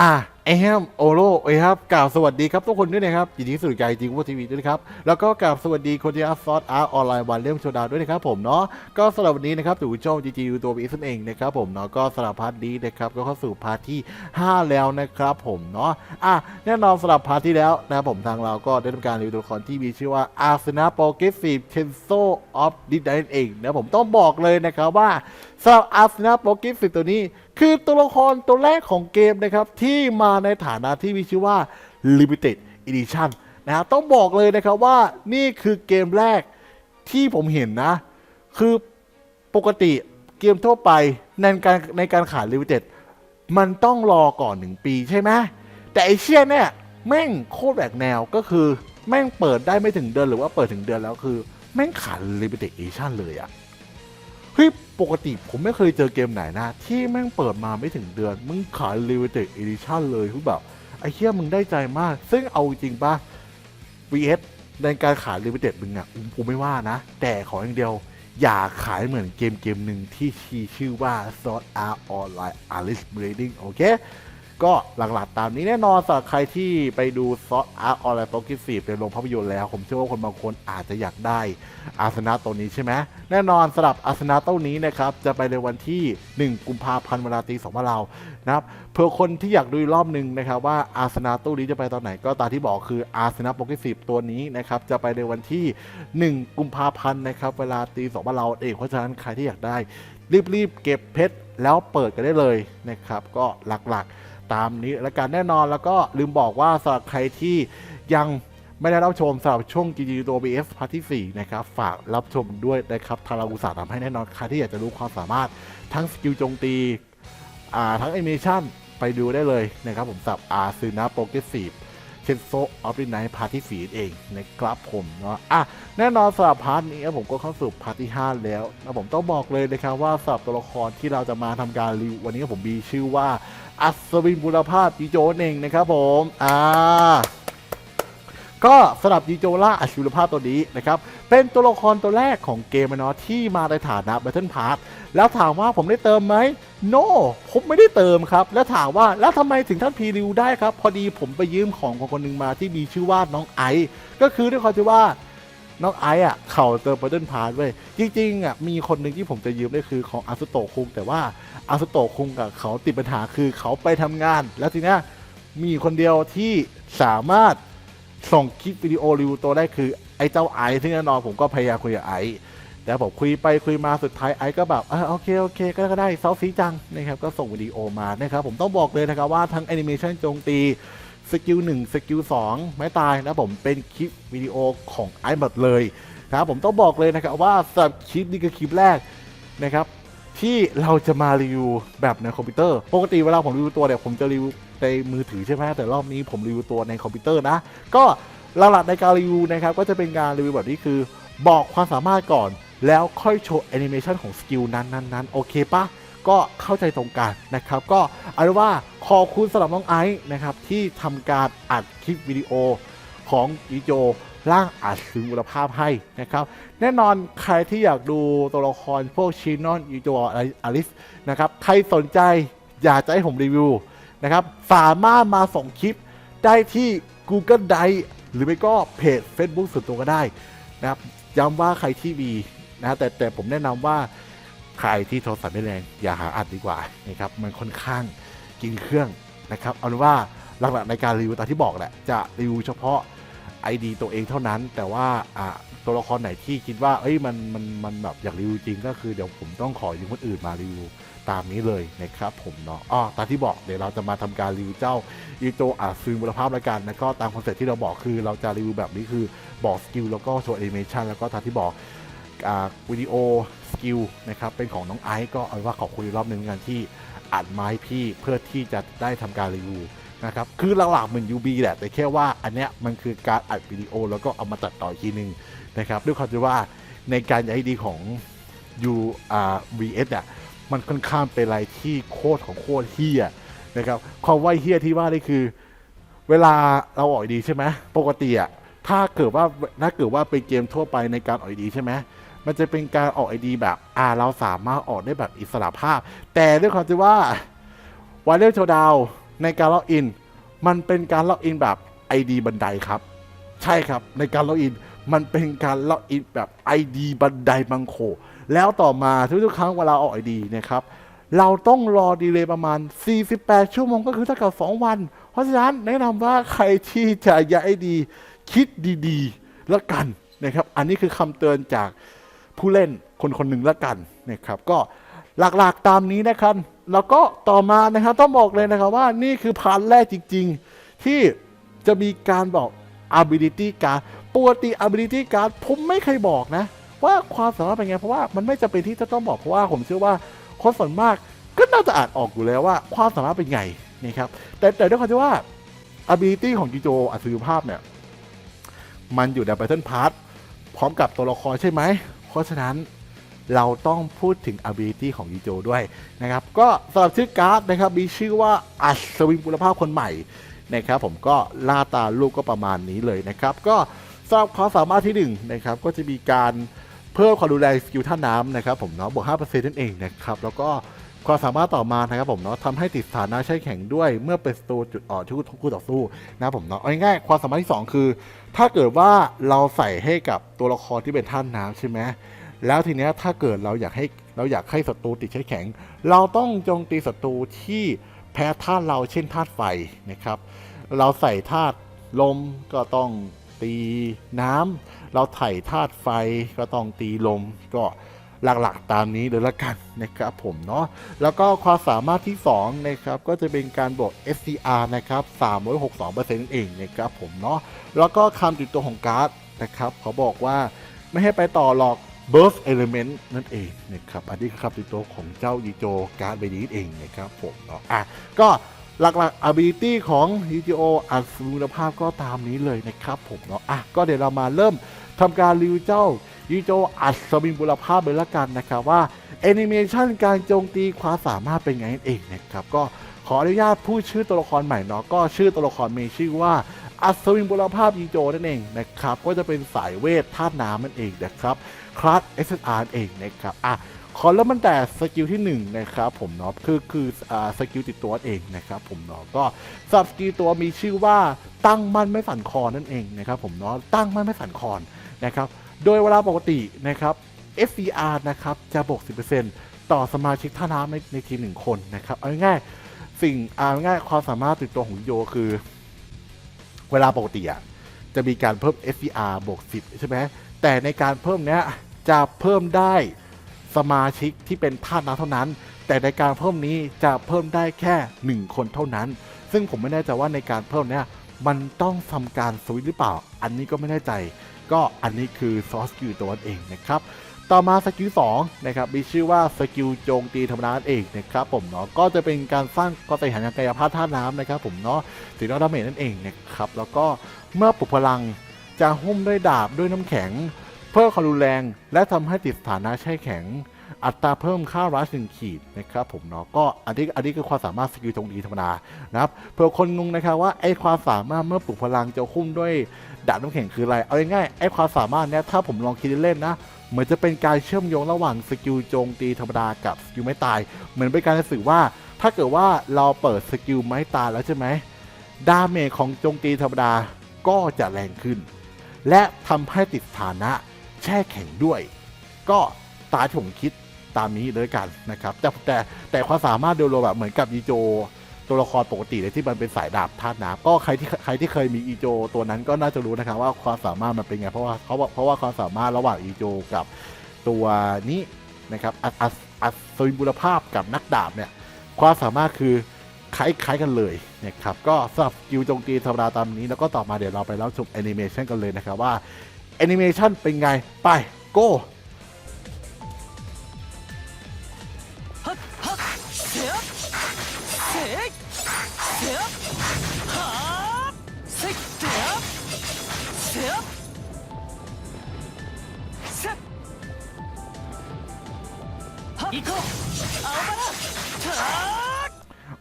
อ่ะไอแฮมโอโรเอ้ครับกล่าวสวัสดีครับทุกคนด้วยนะครับยินดีสุดใจจริงว่าทีวีด้วยนะครับ แล้วก็กล่าวสวัสดีคนที่อัพซอสอาร์ออนไลน์วันเล่มโชว์ดาวด้วยนะครับผมเนาะก็สำหรับวันนี้นะครับตู่ช่องจีจีตัวบีเองนะครับผมเนาะก็สำหรับพาร์ทนี้นะครับก็เข้าสู่พาร์ทที่ 5 แล้วนะครับผมเนาะอะแน่นอนสำหรับพาร์ทที่แล้วนะครับผมทางเราก็ได้ทำการรีวิวตัวละครที่มีชื่อว่าอาร์เซนาโปเกฟีฟเทนโซออฟดิดนั่นเองนะผมต้องบอกเลยนะครับว่าสำหรับอาร์เซนาโปรกิฟสิตัวนี้ คือตัวละครตัวแรกของเกมนะครับที่มาในฐานะที่มีชื่อว่า Limited Edition นะครับต้องบอกเลยนะครับว่านี่คือเกมแรกที่ผมเห็นนะ คือปกติเกมทั่วไปในการในการขาย Limited มันต้องรอก่อน1ปีใช่ไหมแต่ไอเชี่ยเนี่ยแม่งโคตรแบกแนวก็คือแม่งเปิดได้ไม่ถึงเดือนหรือว่าเปิดถึงเดือนแล้วคือ แม่งขาย Limited Edition เลยอะ เฮ้ยปกติผมไม่เคยเจอเกมไหนนะ ที่แม่งเปิดมาไม่ถึงเดือน มึงขาย limited edition เลยคือแบบไอ้เชี่ยมึงได้ใจมาก ซึ่งเอาจริงป่ะ VS ในการขาย limited มึงอะกูไม่ว่านะ แต่ขออย่างเดียว อย่าขายเหมือนเกมเกมหนึ่งที่ชีชื่อว่า Sword Art Online Alice Blading โอเค ก็หลักๆตามนี้แน่นอนสำหรับใครที่ไปดูซอสอาร์ออนไลน์โปรกิฟีในโรงภาพยนตร์แล้ว ผมเชื่อว่าคนบางคนอาจจะอยากได้อาสนะตัวนี้ใช่ไหมแน่นอนสำหรับอาสนะตัวนี้นะครับ จะไปในวันที่ 1 กุมภาพันธ์เวลาตีสองบ้าเรานะครับเพื่อคนที่อยากดูรอบหนึ่งนะครับ ว่าอาสนะตู้นี้จะไปตอนไหนก็ตามที่บอกคืออาสนะโปรกิฟีตัวนี้นะครับจะไปในวันที่ 1 กุมภาพันธ์นะครับเวลาตีสองบ้าเราเองเพราะฉะนั้นใครที่อยากได้ รีบๆเก็บเพชรแล้วเปิดกันได้เลยนะครับก็หลักๆ ตามนี้แล้วกันแน่นอนแล้วก็ลืมบอกว่าสำหรับใครที่ยังไม่ได้รับชมสำหรับช่วง GG ตัว BF พาร์ทที่4นะครับ ฝากรับชมด้วยนะครับทาราอุตสาห์ทำให้แน่นอนใครที่อยากจะรู้ความสามารถทั้งสกิลโจมตีทั้งแอนิเมชันไปดูได้เลยนะครับผมสับอาซึนะโปรเกรสซีฟเชนโซออฟดินไนพาร์ทที่ 4 เองนะครับผมเนาะอะแน่นอนสำหรับพาร์ทนี้ผมก็เข้าสู่พาร์ทที่ 5 แล้วนะผมต้องบอกเลยนะครับว่าสำหรับตัวละครที่เราจะมาทำการรีวิววันนี้ผมมีชื่อว่า อัศวินบุรพาพจีโจนเองนะครับผมอ่าก็สำหรับจีโจล่าอัศวินบุรพาพตัวนี้นะครับ เป็นตัวละครตัวแรกของเกมเนาะที่มาในฐานะ Battle Pass แล้วถามว่าผมได้เติมไหม no ผมไม่ได้เติมครับ แล้วถามว่าแล้วทำไมถึงท่านพีริวได้ครับ พอดีผมไปยืมของของคนหนึ่งมาที่มีชื่อว่าน้องไอก็คือด้วยความที่ว่า น้องไอซ์อะเขาเติม Battle Pass เว้ยจริงๆอะมีคนหนึ่งที่ผมจะยืมได้คือของอาสุโตคุง แต่ว่าอาสุโตคุงกับเขาติดปัญหาคือเขาไปทำงาน แล้วทีเนี้ยมีคนเดียวที่สามารถส่งคลิปวิดีโอรีวิวตัวได้คือไอ้เจ้าไอซ์ซึ่งแน่นอนผมก็พยายามคุยกับไอซ์แต่ผมคุยไปคุยมาสุดท้ายไอซ์ก็แบบอ่าโอเคโอเคก็ก็ได้เซาซีจังนะครับก็ส่งวิดีโอมานะครับผมต้องบอกเลยนะครับว่าทั้งแอนิเมชันโจมตี สกิลหนึ่งสกิลสองไม่ตายนะผมเป็นคลิปวิดีโอของไอซ์หมดเลยนะครับผมต้องบอกเลยนะครับว่าสำหรับคลิปนี้คือคลิปแรกนะครับที่เราจะมารีวิวแบบในคอมพิวเตอร์ ปกติเวลาผมรีวิวตัวเนี่ยผมจะรีวิวในมือถือใช่ไหมแต่รอบนี้ผมรีวิวตัวในคอมพิวเตอร์นะ ก็หลักๆในการรีวิวนะครับก็จะเป็นการรีวิวแบบนี้คือ บอกความสามารถก่อน แล้วค่อยโชว์แอนิเมชันของสกิลนั้นๆๆโอเคปะ ก็เข้าใจตรงกันนะครับ ก็เอาเป็นว่าขอบคุณสำหรับน้องไอซ์นะครับที่ทำการอัดคลิปวิดีโอของอีโจร่างอัดซึ่งคุณภาพให้นะครับ แน่นอนใครที่อยากดูตัวละครพวกชินอนยูโจอลิสนะครับ ใครสนใจอยากจะให้ผมรีวิวนะครับ สามารถมาส่งคลิปได้ที่ Google Drive หรือไม่ก็เพจ Facebook ส่วนตัวก็ได้นะครับ ย้ำว่าใครที่มีนะแต่แต่ผมแนะนำว่า ใครที่โทรศัพท์ไม่แรงอย่าหาอัดดีกว่านะครับมันค่อนข้างกินเครื่องนะครับเอาเป็นว่าหลักๆในการรีวิวตามที่บอกแหละจะรีวิวเฉพาะ ID ตัวเองเท่านั้น แต่ว่าตัวละครไหนที่คิดว่าเอ้ยมันมันมันแบบอยากรีวิวจริงก็คือเดี๋ยวผมต้องขอยืมคนอื่นมารีวิวตามนี้เลยนะครับผมเนาะอ๋อตามที่บอกเดี๋ยวเราจะมาทำการรีวิวเจ้าอีโตอาซึงบุรภาพแล้วกันแล้วก็ตามคอนเซ็ปต์ที่เราบอกคือเราจะรีวิวแบบนี้คือบอกสกิลแล้วก็โชว์แอนิเมชันแล้วก็ตามที่บอก วิดีโอสกิลนะครับเป็นของน้องไอซ์ก็เอาว่าขอบคุณอีกรอบหนึ่งกันที่อัดไม้พี่เพื่อที่จะได้ทำการรีวิวนะครับคือหลักๆเหมือน UB แหละ แต่แค่ว่าอันเนี้ยมันคือการอัดวิดีโอแล้วก็เอามาตัดต่ออีกทีนึงนะครับด้วยความที่ว่าในการย้ายดีของ U R VS อะมันค่อนข้างเป็นอะไรที่โคตรของโคตรเฮี้ยนะครับความว่าเฮี้ยที่ว่านี่คือ เวลาเราออกดีใช่ไหมปกติอะถ้าเกิดว่าถ้าเกิดว่าเป็นเกมทั่วไปในการออกดีใช่ไหม มันจะเป็นการออกไอดีแบบอ่าเราสามารถออกได้แบบอิสระภาพ แต่ด้วยความที่ว่าวาเลโชดาวในการล็อกอิน มันเป็นการล็อกอินแบบ ID บันไดครับ ใช่ครับในการล็อกอินมันเป็นการล็อกอินแบบ ID บันไดบังโค แล้วต่อมาทุกๆครั้งเวลาออก ID นะครับเราต้องรอดีเลย์ประมาณ 48 ชั่วโมงก็คือเท่ากับ 2 วัน เพราะฉะนั้นแนะนำว่าใครที่จะย้าย ID คิดดีๆ แล้วกันนะครับ อันนี้คือคำเตือนจาก ผู้เล่นคนคนหนึ่งแล้วกันนะครับก็หลักๆตามนี้นะครับ แล้วก็ต่อมานะครับต้องบอกเลยนะครับว่านี่คือพาร์ทแรกจริง ๆ ที่จะมีการบอก ability card ปกติ ability card ผมไม่เคยบอกนะ ว่าความสามารถเป็นไง เพราะว่ามันไม่จำเป็นที่จะต้องบอกเพราะว่าผมเชื่อว่าคนส่วนมากก็น่าจะอ่านออกอยู่แล้วว่าความสามารถเป็นไงนะครับแต่แต่ด้วยความที่ว่า ability ของจิโจอัศวิภาพเนี่ย มันอยู่ใน Battle Pass พร้อมกับตัวละครใช่ไหม เพราะฉะนั้นเราต้องพูดถึง ability ของยูโจด้วยนะครับ ก็สำหรับชื่อการ์ดนะครับ มีชื่อว่าอัศวินบุรภาพคนใหม่นะครับ ผมก็ล่าตาลูกก็ประมาณนี้เลยนะครับ ก็สำหรับความสามารถที่หนึ่งนะครับก็จะมีการเพิ่มความดูแลสกิลท่าน้ำนะครับ ผมเนาะบวก5%นั่นเองนะครับ แล้วก็ ความสามารถต่อมานะครับผมเนาะทำให้ติดสถานะใช้แข็งด้วย เมื่อเป็นศัตรูจุดอ่อนที่คู่ต่อสู้นะผมเนาะเอาง่ายๆความสามารถที่สองคือ ถ้าเกิดว่าเราใส่ให้กับตัวละครที่เป็นท่านน้ำใช่ไหมแล้วทีเนี้ยถ้าเกิดเราอยากให้เราอยากให้ศัตรูติดใช้แข็ง เราต้องโจมตีศัตรูที่แพ้ธาตุเราเช่นธาตุไฟนะครับ เราใส่ธาตุลมก็ต้องตีน้ำเราไถ่ธาตุไฟก็ต้องตีลมก็ หลักๆตามนี้เลยละกันนะครับผมเนาะแล้วก็ความสามารถที่2นะครับก็จะเป็นการบวก SCR นะครับ362%นั่นเองนะครับผมเนาะแล้วก็คำติดตัวของการ์ดนะครับเขาบอกว่าไม่ให้ไปต่อหรอก Burst Element นั่นเองนะครับอันนี้คือคำติดตัวของเจ้ายีโจการ์ดใบนี้เองนะครับผมเนาะอะก็หลักๆ ability ของยีโจอัศวินภาพก็ตามนี้เลยนะครับผมเนาะอะก็เดี๋ยวเรามาเริ่มทำการรีวิวเจ้า ยีโจอัศวินบุรภาพเลยละกันนะครับว่าแอนิเมชันการโจมตีความสามารถเป็นไงนั่นเองนะครับก็ขออนุญาตพูดชื่อตัวละครใหม่เนาะก็ชื่อตัวละครมีชื่อว่าอัศวินบุรภาพยีโจนั่นเองนะครับก็จะเป็นสายเวทธาตุน้ำนั่นเองนะครับคลาส SSR นั่นเองนะครับอะขอเริ่มตั้งแต่สกิลที่1นะครับผมเนาะคือคืออ่าสกิลติดตัวเองนะครับผมเนาะก็สับสกิลตัวมีชื่อว่าตั้งมั่นไม่สั่นคลอนนั่นเองนะครับผมเนาะตั้งมั่นไม่สั่นคลอนนะครับ โดยเวลาปกตินะครับ FCR นะครับจะบวก 10%ต่อสมาชิกท่าน้ำในในทีมหนึ่งคนนะครับเอาง่ายๆสิ่งเอาง่ายความสามารถติดตัวของโยคือ เวลาปกติอะจะมีการเพิ่ม SCR บวก 10 ใช่ไหมแต่ในการเพิ่มเนี้ยจะเพิ่มได้สมาชิกที่เป็นท่าน้ำเท่านั้น แต่ในการเพิ่มนี้จะเพิ่มได้แค่ 1 คนเท่านั้น ซึ่งผมไม่แน่ใจว่าในการเพิ่มเนี้ยมันต้องทำการสวิตช์หรือเปล่า อันนี้ก็ไม่แน่ใจ ก็อันนี้คือซอสกิลตัวนั้นเองนะครับต่อมาสกิล2นะครับมีชื่อว่าสกิลโจมตีธรรมดาเองนะครับผมเนาะก็จะเป็นการสร้างก็ไตหันกายภาพท่าน้ำนะครับผมเนาะสีน้ำดาเมจนั่นเองนะครับแล้วก็เมื่อปลุกพลังจะหุ้มด้วยดาบด้วยน้ำแข็ง เพิ่มความรุนแรง และทำให้ติดสถานะแช่แข็ง อัตราเพิ่มค่ารัชหนึ่งขีดนะครับผมเนาะก็อันนี้อันนี้คือความสามารถสกิลโจมตีธรรมดานะครับเผื่อคนงงนะครับว่าไอ้ความสามารถเมื่อปลุกพลังจะหุ้มด้วยดาบน้ำแข็งคืออะไร เอาง่ายๆไอ้ความสามารถเนี้ยถ้าผมลองคิดเล่นนะเหมือนจะเป็นการเชื่อมโยงระหว่างสกิลโจมตีธรรมดากับสกิลไม้ตาย เหมือนเป็นการสื่อว่า ถ้าเกิดว่าเราเปิดสกิลไม้ตายแล้วใช่ไหมดาเมจของโจมตีธรรมดาก็จะแรงขึ้น และทำให้ติดฐานะแช่แข็งด้วย ก็ตาที่ผมคิด ตามนี้เลยกันนะครับ แต่แต่แต่ความสามารถโดยรวมแบบเหมือนกับยีโจ ตัวละครปกติเลยที่มันเป็นสายดาบธาตุน้ำก็ใครที่ใครที่เคยมีอีโจ ตัวนั้นก็น่าจะรู้นะครับว่าความสามารถมันเป็นไงเพราะว่าเขาเพราะว่าความสามารถระหว่างอีโจ กับตัวนี้นะครับอัศอัศวินบุรภาพกับนักดาบเนี่ยความสามารถคือคล้ายคล้ายกันเลยนะครับก็สำหรับกิลโจมตีธรรมดาตามนี้แล้วก็ต่อมาเดี๋ยวเราไปเล่าชมแอนิเมชันกันเลยนะครับว่าแอนิเมชันเป็นไงไปโก้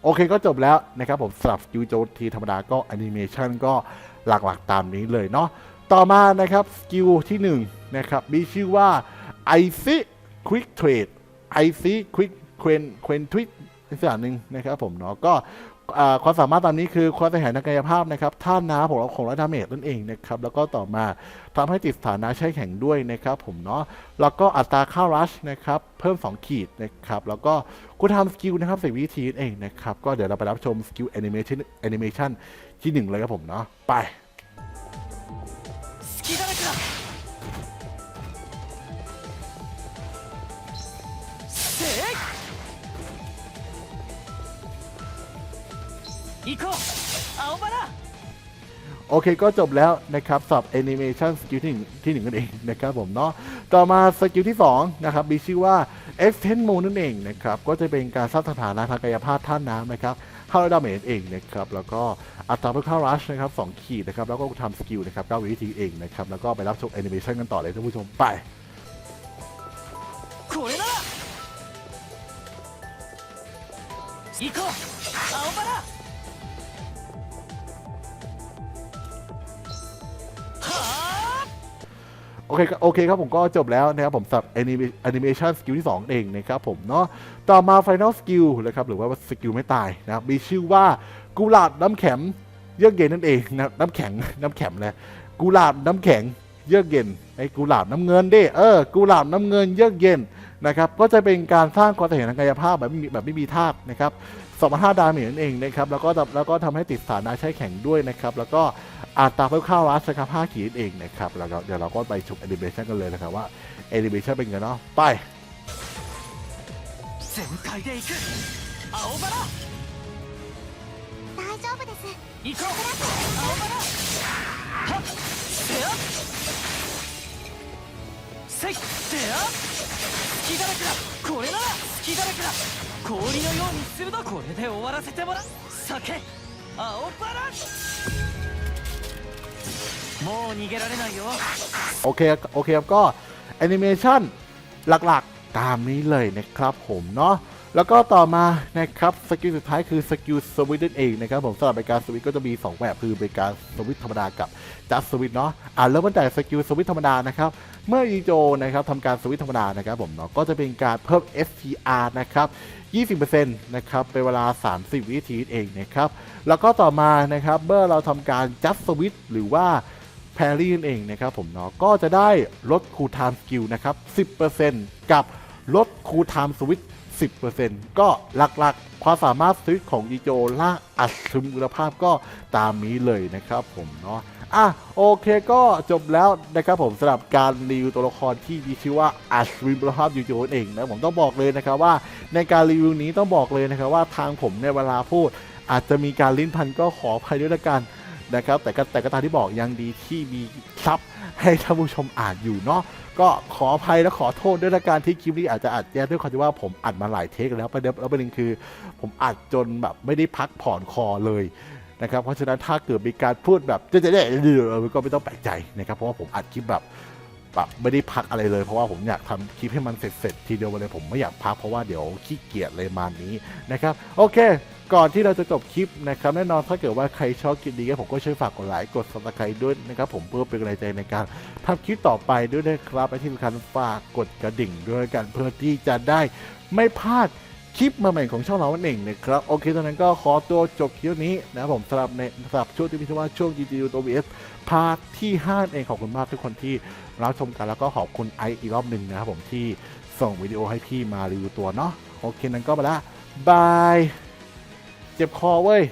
โอเคก็จบแล้วนะครับผมสำหรับยูโจทีธรรมดาก็แอนิเมชันก็หลักๆตามนี้เลยเนาะต่อมานะครับสกิลที่1นะครับมีชื่อว่า Icy Quick Trade Icy Quick เควนเควนทวิตสักอย่างหนึ่งนะครับผมเนาะก็ ความสามารถตามนี้คือความเสียหายทางกายภาพนะครับท่าน้าของเราของเราดาเมจนั่นเองนะครับแล้วก็ต่อมาทำให้ติดสถานะใช้แข็งด้วยนะครับผมเนาะแล้วก็อัตราค่ารัชนะครับเพิ่ม 2 ขีดนะครับแล้วก็คุณทำสกิลนะครับสิวิธีนั่นเองนะครับก็เดี๋ยวเราไปรับชมสกิลแอนิเมชันแอนิเมชันที่หนึ่งเลยครับผมเนาะไป 行こう青バラ โอเคก็จบแล้วนะครับสำหรับแอนิเมชันสกิลที่หนึ่งที่หนึ่งนั่นเองนะครับผมเนาะต่อมาสกิลที่2นะครับมีชื่อว่า Extend Mode นั่นเองนะครับก็จะเป็นการสร้างสถานะทางกายภาพท่าน้ำนะครับเข้าดาเมจเองนะครับแล้วก็อัตราเพิ่มค่ารัชนะครับสองขีดนะครับแล้วก็ทำสกิลนะครับ9วิธีเองนะครับแล้วก็ไปรับชมแอนิเมชันกันต่อเลยท่านผู้ชมไป これなら行こう青バラ อเคโอเคครับผมก็จบแล้วนะครับผมสับแอนิเมชันสกิลที่ 2 เองนะครับผมเนาะต่อมา Final Skill นะครับหรือว่าสกิลไม่ตายนะครับมีชื่อว่ากุหลาบน้ำแข็งเยือกเย็นนั่นเองนะน้ำแข็งน้ำแข็งเลยกุหลาบน้ำแข็งเยือกเย็นไอ้กุหลาบน้ำเงินดิเออกุหลาบน้ำเงินเยือกเย็นนะครับก็จะเป็นการสร้างความเสถียรทางกายภาพแบบไม่มีแบบไม่มีธาตุนะครับสองพันห้าดาเมจนั่นเองนะครับแล้วก็แล้วก็ทำให้ติดสถานะใช้แข็งด้วยนะครับแล้วก็ อัตราเพิ่มค่ารัสนะครับ5ขีดเองนะครับแล้วก็เดี๋ยวเราก็ไปชมแอนิเมชันกันเลยนะครับว่าแอนิเมชันเป็นไงเนาะไป 全開で行く青バラ大丈夫です行こう青バラはっせやせいせや隙だらけだこれなら隙だらけだ氷のようにするとこれで終わらせてもらう酒青バラ もう逃げられないよ โอเคโอเคครับก็แอนิเมชันหลักๆตามนี้เลยนะครับผมเนาะ แล้วก็ต่อมานะครับสกิลสุดท้ายคือสกิลสวิตนั่นเองนะครับผมสำหรับในการสวิตก็จะมี 2 แบบคือเป็นการสวิตธรรมดากับจัสสวิตเนาะอ่าเริ่มตั้งแต่สกิลสวิตธรรมดานะครับเมื่ออีโจนะครับทำการสวิตธรรมดานะครับผมเนาะก็จะเป็นการเพิ่ม STR นะครับ20%นะครับเป็นเวลา 30 วินาทีเองนะครับแล้วก็ต่อมานะครับเมื่อเราทำการจัดสวิตหรือว่าแพรี่นั่นเองนะครับผมเนาะก็จะได้ลดคูลไทม์สกิลนะครับ10%กับลดคูลไทม์สวิต 10%ก็หลักๆ ความสามารถสวิตของอีโจล่างอัดซึมคุณภาพก็ตามนี้เลยนะครับผมเนาะอะโอเคก็จบแล้วนะครับผมสำหรับการรีวิวตัวละครที่มีชื่อว่าอัศวินคุณภาพยูโจนเองนะผมต้องบอกเลยนะครับว่าในการรีวิวนี้ต้องบอกเลยนะครับว่าทางผมในยเวลาพูด อาจจะมีการลิ้นพันก็ขออภัยด้วยละกันนะครับแต่ก็แต่ก็ตามที่บอกยังดีที่มีซับให้ท่านผู้ชมอ่านอยู่เนาะ ก็ขออภัยและขอโทษด้วยละกันที่คลิปนี้อาจจะอัดแย่ด้วยความที่ว่าผมอัดมาหลายเทคแล้วประเด็นแล้วประเด็นคือ ผมอัดจนแบบไม่ได้พักผ่อนคอเลยนะครับเพราะฉะนั้นถ้าเกิดมีการพูดแบบเจ๊ๆๆก็ไม่ต้องแปลกใจนะครับเพราะว่าผมอัดคลิปแบบแบบไม่ได้พักอะไรเลยเพราะว่าผมอยากทำคลิปให้มันเสร็จๆทีเดียวเลยผมไม่อยากพักเพราะว่าเดี๋ยวขี้เกียจเลยมานี้นะครับโอเค ก่อนที่เราจะจบคลิปนะครับแน่นอนถ้าเกิดว่าใครชอบคลิปนี้ก็ผมก็ช่วยฝากกดไลค์กด subscribe ด้วยนะครับผมเพื่อเป็นกำลังใจในการทำคลิปต่อไปด้วยนะครับและที่สำคัญฝากกดกระดิ่งด้วยกันเพื่อที่จะได้ไม่พลาดคลิปใหม่ๆของช่องเรานั่นเองนะครับ โอเคตอนนั้นก็ขอตัวจบคลิปนี้นะครับผมสำหรับในสำหรับช่วงที่มีชื่อว่าช่วง GTU ตัว VS พาร์ทที่ 5 เองขอบคุณมากทุกคนที่รับชมกันแล้วก็ขอบคุณไอซ์อีกรอบหนึ่งนะครับผมที่ส่งวิดีโอให้พี่มารีวิวตัวเนาะโอเคนั้นก็ไปละบาย เจ็บคอเว้ย